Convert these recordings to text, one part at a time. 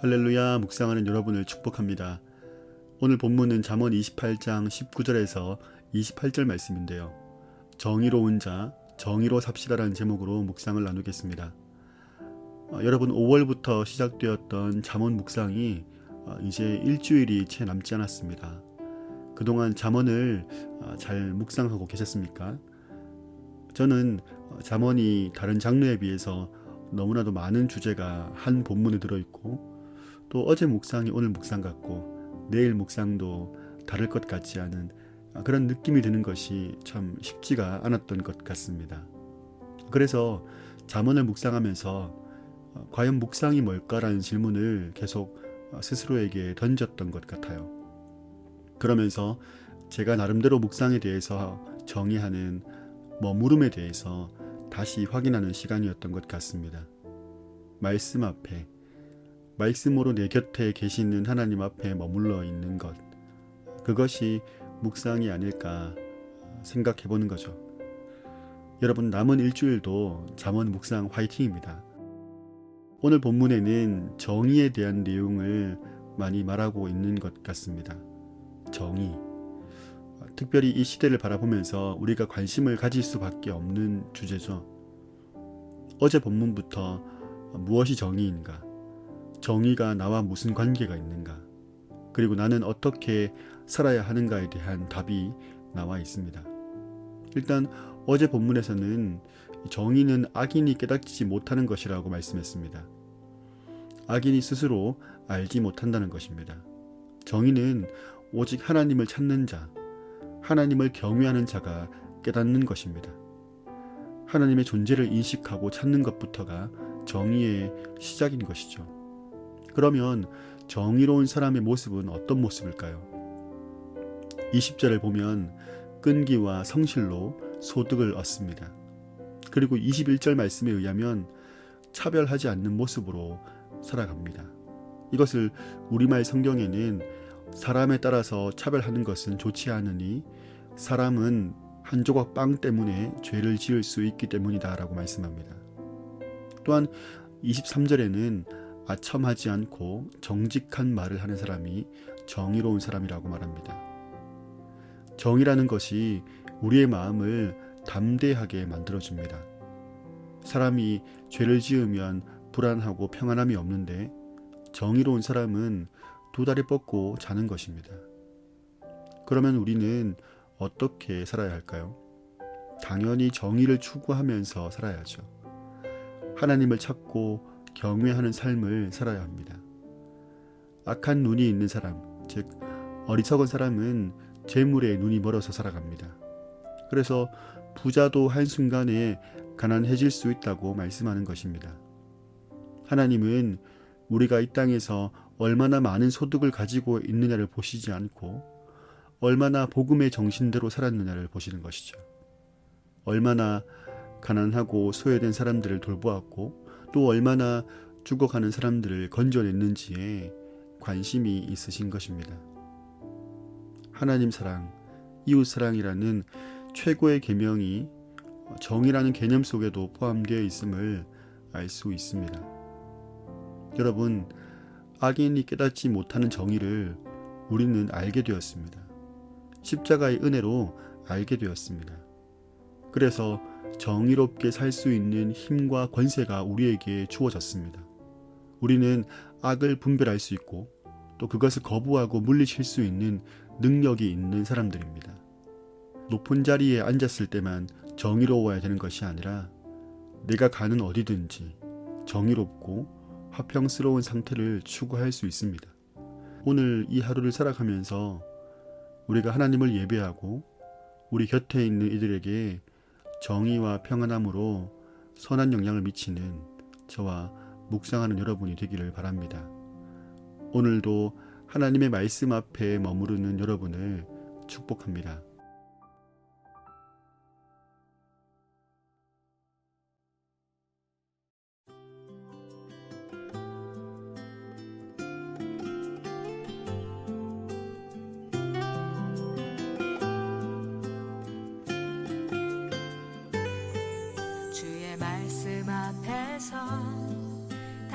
할렐루야 묵상하는 여러분을 축복합니다. 오늘 본문은 잠언 28장 19절에서 28절 말씀인데요. 정의로운 자, 정의로 삽시다라는 제목으로 묵상을 나누겠습니다. 어, 여러분 5월부터 시작되었던 잠언 묵상이 어, 이제 일주일이 채 남지 않았습니다. 그동안 잠언을 어, 잘 묵상하고 계셨습니까? 저는 어, 잠언이 다른 장르에 비해서 너무나도 많은 주제가 한 본문에 들어있고 또 어제 묵상이 오늘 묵상 같고 내일 묵상도 다를 것 같지 않은 그런 느낌이 드는 것이 참 쉽지가 않았던 것 같습니다. 그래서 잠언을 묵상하면서 어, 과연 묵상이 뭘까라는 질문을 계속 어, 스스로에게 던졌던 것 같아요. 그러면서 제가 나름대로 묵상에 대해서 정의하는 뭐 물음에 대해서 다시 확인하는 시간이었던 것 같습니다. 말씀 앞에 말씀으로 내 곁에 계시는 하나님 앞에 머물러 있는 것 그것이 묵상이 아닐까 생각해 보는 거죠. 여러분 남은 일주일도 잠언 묵상 화이팅입니다. 오늘 본문에는 정의에 대한 내용을 많이 말하고 있는 것 같습니다. 정의. 특별히 이 시대를 바라보면서 우리가 관심을 가질 수밖에 없는 주제죠. 어제 본문부터 무엇이 정의인가? 정의가 나와 무슨 관계가 있는가? 그리고 나는 어떻게 살아야 하는가에 대한 답이 나와 있습니다. 일단 어제 본문에서는 정의는 악인이 깨닫지 못하는 것이라고 말씀했습니다. 악인이 스스로 알지 못한다는 것입니다. 정의는 오직 하나님을 찾는 자, 하나님을 경외하는 자가 깨닫는 것입니다. 하나님의 존재를 인식하고 찾는 것부터가 정의의 시작인 것이죠. 그러면 정의로운 사람의 모습은 어떤 모습일까요? 20절을 보면 끈기와 성실로 소득을 얻습니다. 그리고 21절 말씀에 의하면 차별하지 않는 모습으로 살아갑니다. 이것을 우리말 성경에는 사람에 따라서 차별하는 것은 좋지 않으니 사람은 한 조각 빵 때문에 죄를 지을 수 있기 때문이다 라고 말씀합니다. 또한 23절에는 아첨하지 않고 정직한 말을 하는 사람이 정의로운 사람이라고 말합니다. 정의라는 것이 우리의 마음을 담대하게 만들어줍니다. 사람이 죄를 지으면 불안하고 평안함이 없는데 정의로운 사람은 두 다리 뻗고 자는 것입니다. 그러면 우리는 어떻게 살아야 할까요? 당연히 정의를 추구하면서 살아야죠. 하나님을 찾고 경외하는 삶을 살아야 합니다. 악한 눈이 있는 사람, 즉 어리석은 사람은 재물에 눈이 멀어서 살아갑니다. 그래서 부자도 한순간에 가난해질 수 있다고 말씀하는 것입니다. 하나님은 우리가 이 땅에서 얼마나 많은 소득을 가지고 있느냐를 보시지 않고 얼마나 복음의 정신대로 살았느냐를 보시는 것이죠. 얼마나 가난하고 소외된 사람들을 돌보았고 또 얼마나 죽어가는 사람들을 건져냈는지에 관심이 있으신 것입니다. 하나님 사랑, 이웃 사랑이라는 최고의 계명이 정이라는 개념 속에도 포함되어 있음을 알 수 있습니다. 여러분, 악인이 깨닫지 못하는 정의를 우리는 알게 되었습니다. 십자가의 은혜로 알게 되었습니다. 그래서 정의롭게 살 수 있는 힘과 권세가 우리에게 주어졌습니다. 우리는 악을 분별할 수 있고 또 그것을 거부하고 물리칠 수 있는 능력이 있는 사람들입니다. 높은 자리에 앉았을 때만 정의로워야 되는 것이 아니라 내가 가는 어디든지 정의롭고 화평스러운 상태를 추구할 수 있습니다. 오늘 이 하루를 살아가면서 우리가 하나님을 예배하고 우리 곁에 있는 이들에게 정의와 평안함으로 선한 영향을 미치는 저와 묵상하는 여러분이 되기를 바랍니다. 오늘도 하나님의 말씀 앞에 머무르는 여러분을 축복합니다.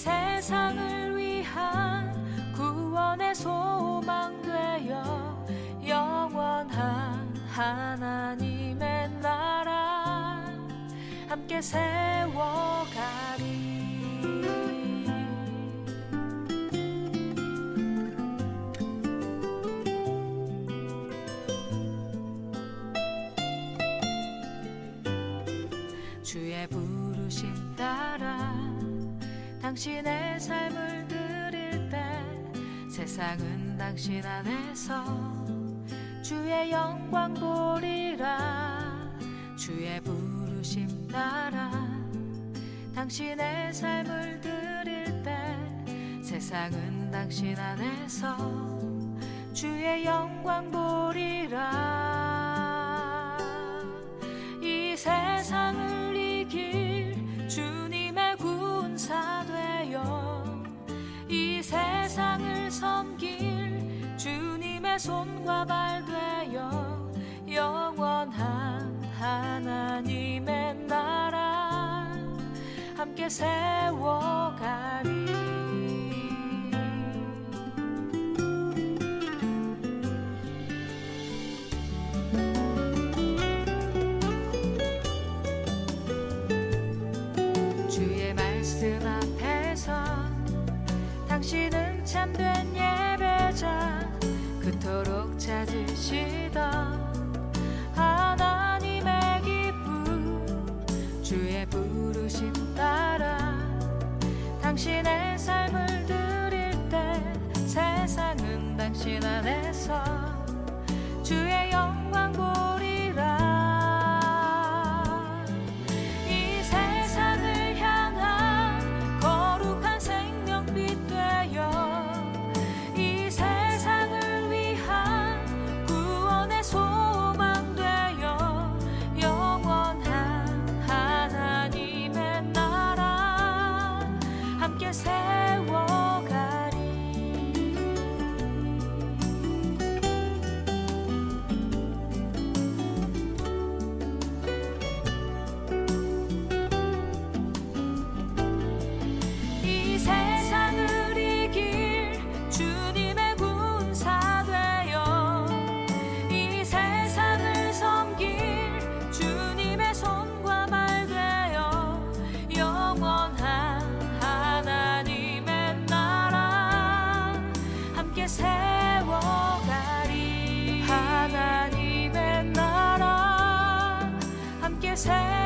세상을 위한 구원의 소망 되어 영원한 하나님의 나라. 함께 세 당신의 삶을 드릴 때 세상은 당신 안에서 주의 영광 보리라 주의 부르심 따라 당신의 삶을 드릴 때 세상은 당신 안에서 주의 영광 보리라 손과 발 되어 영원한 하나님의 나라. 함께 세워가리. 주의 말씀 앞에서 당신은 참된 예배자 그토록 찾으시던 하나님의 기쁨 주의 부르심 따라 당신의 삶을 드릴 때 세상은 당신 안에서 주의 영광 his hand.